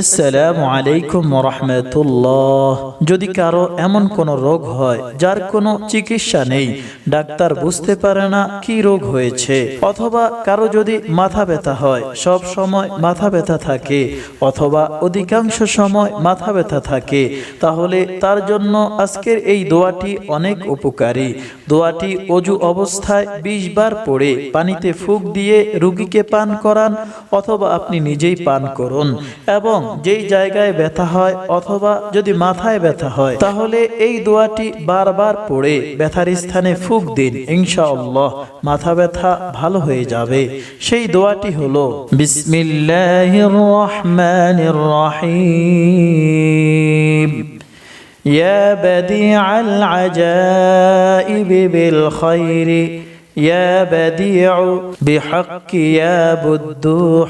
আসসালামু আলাইকুম রহমতুল্লাহ যদি কারও এমন কোনো রোগ হয়, যার কোনো চিকিৎসা নেই, ডাক্তার বুঝতে পারে না কি রোগ হয়েছে। অথবা কারও যদি মাথা ব্যথা হয়, সব সময় মাথা ব্যথা থাকে, অথবা অধিকাংশ সময় মাথা ব্যথা থাকে, তাহলে তার জন্য আজকের এই দোয়াটি অনেক উপকারী। দোয়াটি অজু অবস্থায় বিশ বার পড়ে পানিতে ফুক দিয়ে রুগীকে পান করান, অথবা আপনি নিজেই পান করুন। এবং যেই জায়গায় ব্যথা হয় অথবা যদি মাথায় ব্যথা হয় তাহলে এই দোয়াটি বারবার পড়ে ব্যথার স্থানে ফুক দিন ইনশাআল্লাহ মাথা ব্যথা ভালো হয়ে যাবে সেই দোয়াটি হলো বিসমিল্লাহির রহমানির রহিম يا بديع العجائب بالخير يا بديع بحق يا بدوح